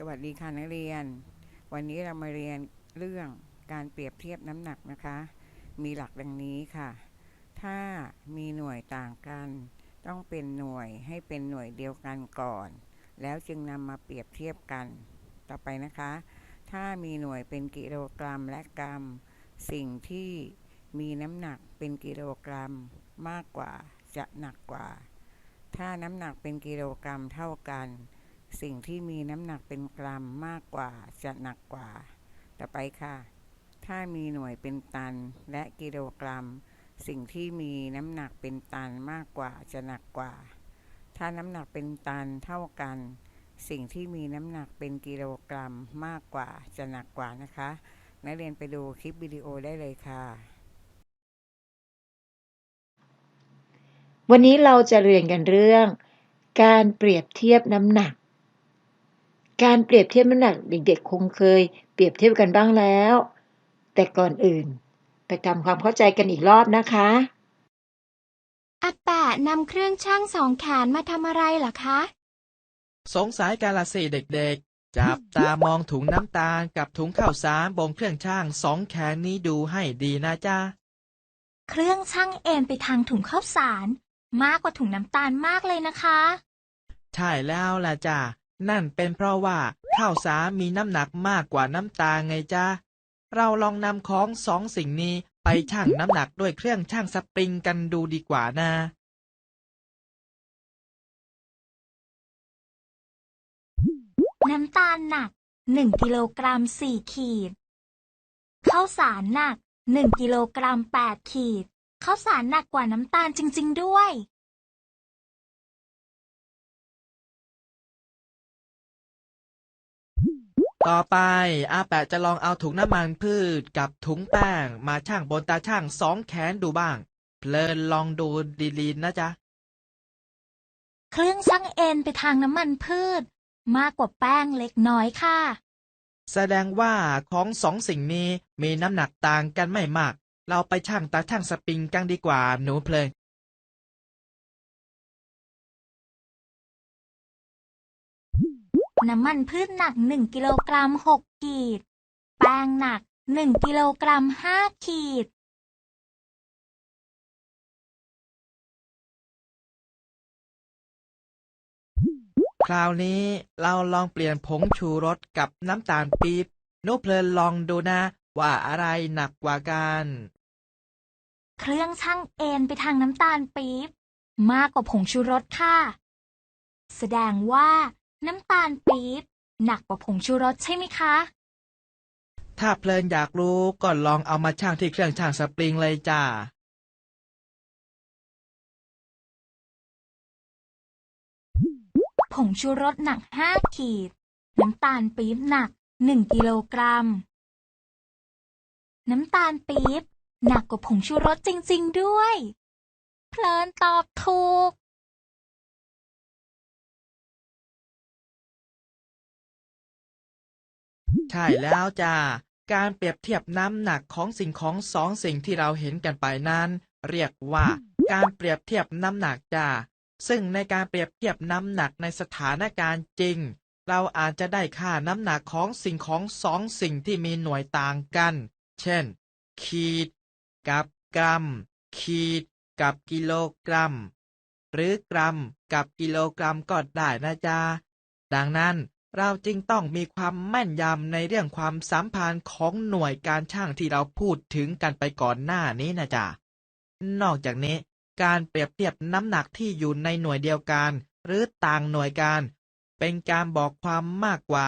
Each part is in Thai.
สวัสดีค่ะนักเรียน วันนี้เรามาเรียนเรื่องการเปรียบเทียบน้ำหนักนะคะ มีหลักดังนี้ค่ะ ถ้ามีหน่วยต่างกัน ต้องเป็นหน่วยให้เป็นหน่วยเดียวกันก่อน แล้วจึงนำมาเปรียบเทียบกัน ต่อไปนะคะ ถ้ามีหน่วยเป็นกิโลกรัมและกรัม สิ่งที่มีน้ำหนักเป็นกิโลกรัมมากกว่าจะหนักกว่า ถ้าน้ำหนักเป็นกิโลกรัมเท่ากัน สิ่งที่มีน้ำหนักเป็นกรัมมากกว่าจะหนักกว่า ต่อไปค่ะ ถ้ามีหน่วยเป็นตันและกิโลกรัม สิ่งที่มีน้ำหนักเป็นตันมากกว่าจะหนักกว่า ถ้าน้ำหนักเป็นตันเท่ากัน สิ่งที่มีน้ำหนักเป็นกิโลกรัมมากกว่าจะหนักกว่านะคะ นักเรียนไปดูคลิปวิดีโอได้เลยค่ะ วันนี้เราจะเรียนกันเรื่อง การเปรียบเทียบน้ำหนัก การเปรียบเทียบน้ำหนักเด็กๆ คงเคย เปรียบเทียบกันบ้างแล้ว แต่ก่อนอื่น ไปทำความเข้าใจกันอีกรอบนะคะอาแปะนำเครื่องช่างสองแขนมาทำอะไรเหรอคะ สงสัยการละสิเด็กๆ จับตามองถุงน้ำตาลกับถุงข้าวสารบนเครื่องช่างสองแขนนี้ดูให้ดีนะจ๊ะ เครื่องช่างเอ็นไปทางถุงข้าวสาร มากกว่าถุงน้ำตาลมากเลยนะคะ ใช่แล้วล่ะจ้ะ นั่นเป็นเพราะว่าข้าวสารมีน้ำหนักมากกว่าน้ำตาไงจ๊ะเราลองนำของสองสิ่งนี้ไปชั่งน้ำหนักด้วยเครื่องชั่งสปริงกันดูดีกว่านะน้ำตาลหนัก 1 กิโลกรัม 4 ขีด ข้าวสารหนัก 1 กิโลกรัม 8 ขีด ข้าวสารหนักกว่าน้ำตาลจริง ๆ ด้วย ต่อไปอาแปะจะลองเอาถุงน้ำมันพืชกับถุงแป้ง มาชั่งบนตาช่างสองแขนดูบ้าง เพลินลองดูดีๆนะจ๊ะ เครื่องช่างเอ็นไปทางน้ำมันพืช มากกว่าแป้งเล็กน้อยค่ะ แสดงว่าของสองสิ่งนี้มีน้ำหนักต่างกันไม่มาก เราไปชั่งตาช่างสปริงกันดีกว่าหนูเพลิน น้ำมันพืชหนัก 1 กิโลกรัม 6 ขีด แป้งหนัก 1 กิโลกรัม 5 ขีด คราวนี้เราลองเปลี่ยนผงชูรสกับน้ำตาลปี๊บหนูเพลินลองดูนะว่าอะไรหนักกว่ากัน เครื่องช่างเอ็นไปทางน้ำตาลปี๊บมากกว่าผงชูรสค่ะ แสดงว่า น้ำตาลปี๊บหนักกว่าผงชูรสใช่ไหมคะ ถ้าเพลินอยากรู้ก็ลองเอามาชั่งที่เครื่องชั่งสปริงเลยจ้า ผงชูรสหนัก5ขีด น้ำตาลปี๊บหนัก1กิโลกรัม น้ำตาลปี๊บหนักกว่าผงชูรสจริง ๆ ด้วย เพลินตอบถูก ใช่แล้วจ้า การเปรียบเทียบน้ำหนักของสิ่งของสองสิ่งที่เราเห็นกันไปนั้น เรียกว่าการเปรียบเทียบน้ำหนักจ้า ซึ่งในการเปรียบเทียบน้ำหนักในสถานการณ์จริง เราอาจจะได้ค่าน้ำหนักของสิ่งของสองสิ่งที่มีหน่วยต่างกัน เช่น ขีด กับกรัม ขีด กับกิโลกรัม หรือกรัม กับกิโลกรัมก็ได้นะจ๊ะดังนั้น เราจึงต้องมีความแม่นยำในเรื่องความสัมพันธ์ของหน่วยการช่างที่เราพูดถึงกันไปก่อนหน้านี้นะจ๊ะ นอกจากนี้ การเปรียบเทียบน้ำหนักที่อยู่ในหน่วยเดียวกัน หรือต่างหน่วยกันเป็นการบอกความมากกว่า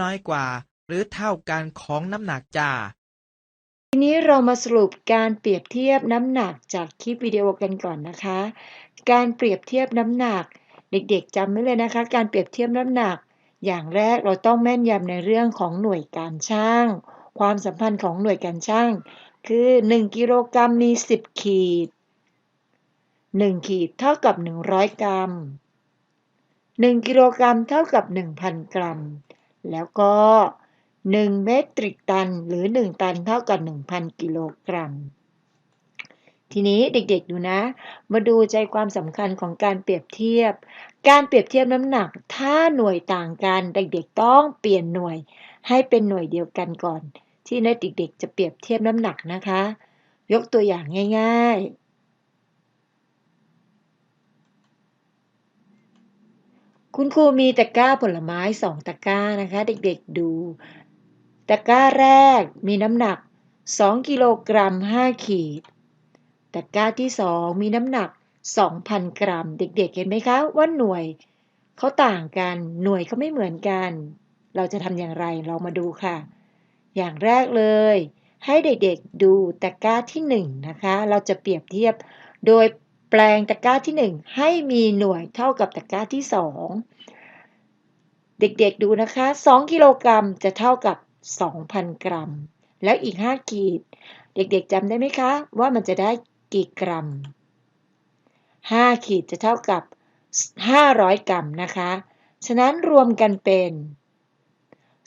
น้อยกว่า หรือเท่ากันของน้ำหนักจ้าทีนี้เรามาสรุปการเปรียบเทียบน้ำหนักจากคลิปวิดีโอกันก่อนนะคะ การเปรียบเทียบน้ำหนัก เด็กๆจำไว้เลยนะคะ การเปรียบเทียบน้ำหนัก อย่างแรกเราต้องแม่นยำในเรื่องของหน่วยการช่าง ความสัมพันธ์ของหน่วยการช่าง คือ 1 กิโลกรัมมี 10 ขีด 1 ขีดเท่ากับ 100 กรัม 1 กิโลกรัมเท่ากับ 1,000 กรัม แล้วก็ 1 เมตริกตันหรือ 1 ตันเท่ากับ 1,000 กิโลกรัม ทีนี้เด็กๆดูนะ มาดูใจความสำคัญของการเปรียบเทียบ การเปรียบเทียบน้ำหนัก ถ้าหน่วยต่างกัน เด็กๆต้องเปลี่ยนหน่วยให้เป็นหน่วยเดียวกันก่อน ที่นักเด็กๆจะเปรียบเทียบน้ำหนักนะคะ ยกตัวอย่างง่าย ๆ คุณครูมีตะกร้าผลไม้สองตะกร้านะคะ เด็กๆดู ตะกร้าแรกมีน้ำหนัก 2 กิโลกรัม 5 ขีด ตะกร้าที่ 2 มีน้ำหนัก 2,000 กรัม เด็กๆ เห็นไหมคะว่าหน่วยเขาต่างกัน หน่วยเขาไม่เหมือนกัน เราจะทำอย่างไรเรามาดูค่ะ อย่างแรกเลย ให้เด็กๆดูตะกร้าที่1นะคะ เราจะเปรียบเทียบโดยแปลงตะกร้าที่ 1 ให้มีหน่วยเท่ากับตะกร้าที่ 2 เด็กๆดูนะคะ 2 กิโลกรัมจะเท่ากับ 2,000 กรัม แล้วอีก 5 ขีด เด็กๆจำได้ไหมคะ ว่ามันจะได้กี่กรัม 5 ขีดจะเท่ากับ 500 กรัมนะคะ ฉะนั้นรวมกันเป็น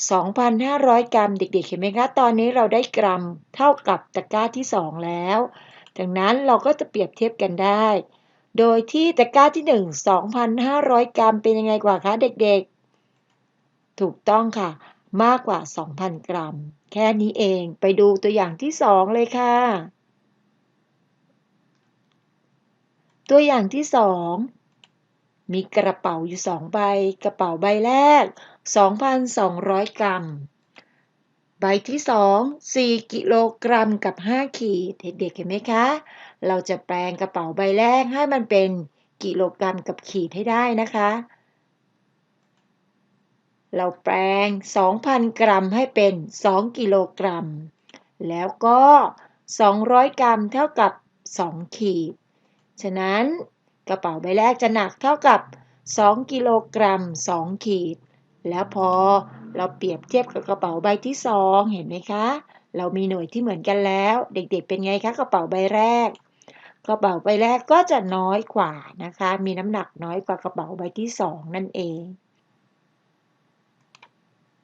2,500 กรัม เด็กๆ เห็นไหมคะ ตอนนี้เราได้กรัมเท่ากับตะกร้าที่ 2 แล้ว ดังนั้นเราก็จะเปรียบเทียบกันได้ โดยที่ตะกร้าที่ 1 2,500 กรัมเป็นยังไงกว่าคะเด็กๆ ถูกต้องค่ะ มากกว่า 2,000 กรัม แค่นี้เอง ไปดูตัวอย่างที่ 2 เลยค่ะ ตัวอย่างที่2มีกระเป๋าอยู่2ใบ กระเป๋าใบแรก 2,200 กรัม ใบที่2 4กิโลกรัมกับ 5 ขีด เด็กๆเห็นไหมคะ เราจะแปลงกระเป๋าใบแรกให้มันเป็นกิโลกรัมกับขีดให้ได้นะคะ เราแปลง 2,000 กรัมให้เป็น 2 กิโลกรัม แล้วก็ 200 กรัมเท่ากับ 2 ขีด ฉะนั้นกระเป๋าใบแรกจะหนักเท่ากับ 2 กิโลกรัม 2 ขีด แล้วพอเราเปรียบเทียบกับกระเป๋าใบที่ 2 เห็นไหมคะ เรามีหน่วยที่เหมือนกันแล้ว เด็กๆเป็นไงคะกระเป๋าใบแรก กระเป๋าใบแรกก็จะน้อยกว่านะคะ มีน้ำหนักน้อยกว่ากระเป๋าใบที่ 2 นั่นเอง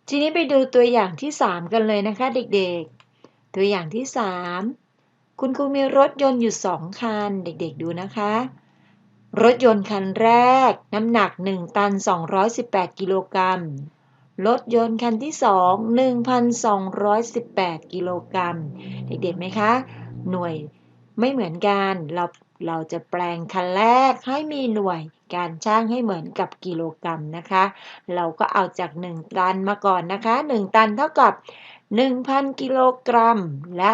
ทีนี้ไปดูตัวอย่างที่ 3 กันเลยนะคะเด็กๆ ตัวอย่างที่ 3 คุณครูมีรถยนต์อยู่2คัน เด็กๆดูนะคะ รถยนต์คันแรก น้ำหนัก 1 ตัน 218 กิโลกรัม รถยนต์คันที่2 1,218 กิโลกรัม เด็กๆไหมคะ หน่วยไม่เหมือนกัน เราเราจะแปลงคันแรกให้มีหน่วยการช่างให้เหมือนกับกิโลกรัมนะคะ เราก็เอาจาก 1 ตันมาก่อนนะคะ 1 ตันเท่ากับ 1,000 กิโลกรัม และ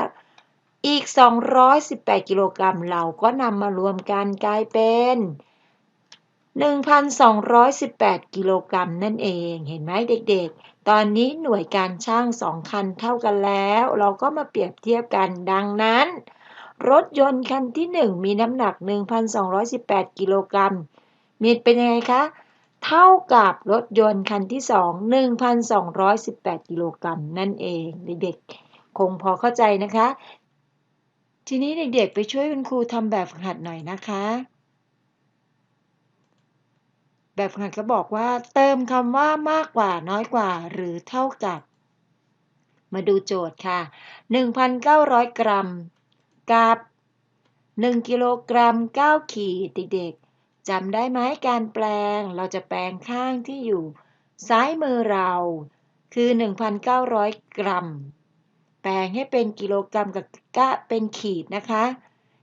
อีก 218 กิโลกรัมเราก็นำมารวมกันกลายเป็น 1,218 กิโลกรัมนั่นเอง เห็นไหมเด็กๆ ตอนนี้หน่วยการช่าง2คันเท่ากันแล้ว เราก็มาเปรียบเทียบกันดังนั้น รถยนต์คันที่ 1 มีน้ำหนัก 1,218 กิโลกรัมมีเป็นยังไงคะ เท่ากับรถยนต์คันที่ 2 1,218 กิโลกรัมนั่นเอง เด็กๆ คงพอเข้าใจนะคะ ทีนี้เด็กๆ ไปช่วยคุณครูทำแบบฝึกหัดหน่อยนะคะ แบบฝึกหัดก็บอกว่า เติมคำว่ามากกว่าน้อยกว่า หรือเท่ากับ มาดูโจทย์ค่ะ 1,900 กรัม กับ 1 กิโลกรัม 9 ขีดเด็กๆจำได้ไหมการแปลง เราจะแปลงข้างที่อยู่ ซ้ายมือเรา คือ 1,900 กรัม แปลงให้เป็นกิโลกรัมกับกะเป็นขีดนะคะ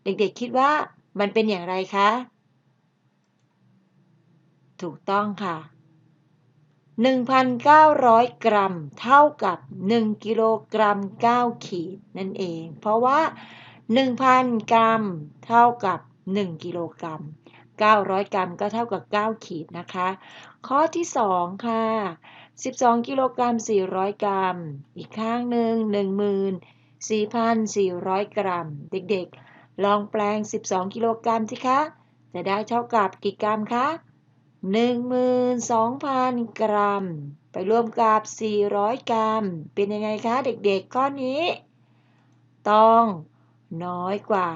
เด็กๆคิดว่ามันเป็นอย่างไรคะ ถูกต้องค่ะ 1,900 กรัม เท่ากับ 1 กิโลกรัม 9 ขีดนั่นเอง เพราะว่า 1,000 กรัม เท่ากับ 1 กิโลกรัม 900 กรัมก็เท่ากับ 9 ขีดนะคะ ข้อที่ 2 ค่ะ 12 กิโลกรัม 400 กรัม อีกข้างหนึ่ง14,400 กรัม เด็กๆ ลองแปลง 12 กิโลกรัมสิคะ จะได้เท่ากับกี่กรัมคะ12,000 กรัม ไปรวมกับ 400 กรัม เป็นยังไงคะเด็กๆ ข้อนี้ ต้องน้อยกว่า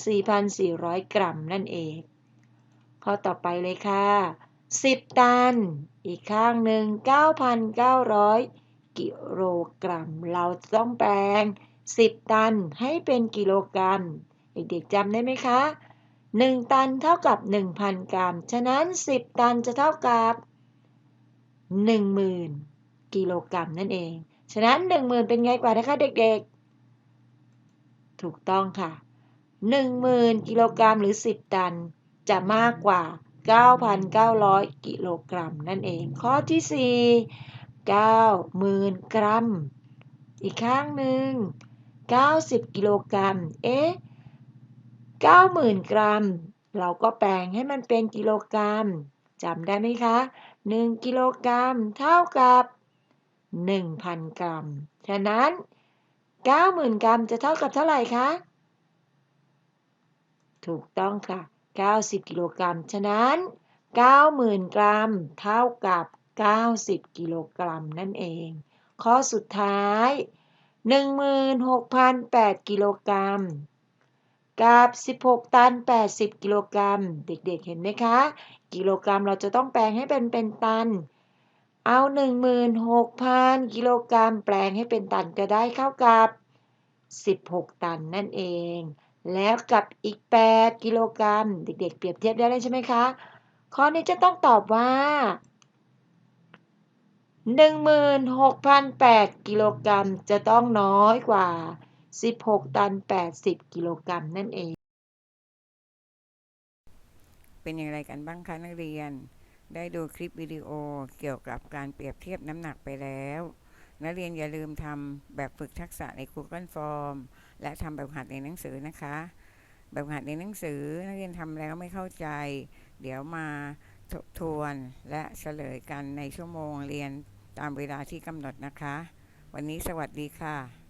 14,400 กรัมนั่นเอง ข้อต่อไปเลยค่ะ 10 ตัน อีกข้างหนึ่ง 9,900 กิโลกรัม เราต้องแปลง 10 ตันให้เป็นกิโลกรัม เด็กๆจำได้ไหมคะ 1 ตันเท่ากับ 1,000 กรัม ฉะนั้น 10 ตันจะเท่ากับ 10,000 กิโลกรัมนั่นเอง ฉะนั้น 10,000 เป็นไงกว่านะคะเด็กๆ ถูกต้องค่ะ 10,000 กิโลกรัมหรือ 10 ตันจะมากกว่า 9,900 กิโลกรัมนั่นเอง ข้อที่ 4 90,000 กรัม อีกข้างหนึ่ง 90 กิโลกรัม เอ๊ะ 90,000 กรัม เราก็แปลงให้มันเป็นกิโลกรัมจำได้ไหมคะ 1 กิโลกรัมเท่ากับ 1,000 กรัม ฉะนั้น 90,000 กรัมจะเท่ากับเท่าไหร่คะ ถูกต้องค่ะ 90 กิโลกรัม ฉะนั้น 90,000 กรัม เท่ากับ 90 กิโลกรัมนั่นเอง ข้อสุดท้าย 16,008 กิโลกรัม กับ 16 ตัน 80 กิโลกรัม เด็กๆ เห็นไหมคะ กิโลกรัมเราจะต้องแปลงให้เป็นเป็นตัน เอา 16,000 กิโลกรัม แปลงให้เป็นตันก็ได้เท่ากับ 16 ตันนั่นเอง แล้วกับอีก 8 กิโลกรัม เด็กๆ เปรียบเทียบได้เลยใช่ไหมคะ ข้อนี้จะต้องตอบว่า 16,008 กิโลกรัมจะต้องน้อยกว่า 16 ตัน 80 กิโลกรัมนั่นเอง เป็นอย่างไรกันบ้างคะนักเรียน ได้ดูคลิปวิดีโอเกี่ยวกับการเปรียบเทียบน้ำหนักไปแล้ว นักเรียนอย่าลืมทำแบบฝึกทักษะใน Google Form และทำแบบหัดในหนังสือนะคะ แบบหัดในหนังสือนักเรียนทำแล้วไม่เข้าใจ เดี๋ยวมาทบทวนและเฉลยกันในชั่วโมงเรียนตามเวลาที่กำหนดนะคะ วันนี้สวัสดีค่ะ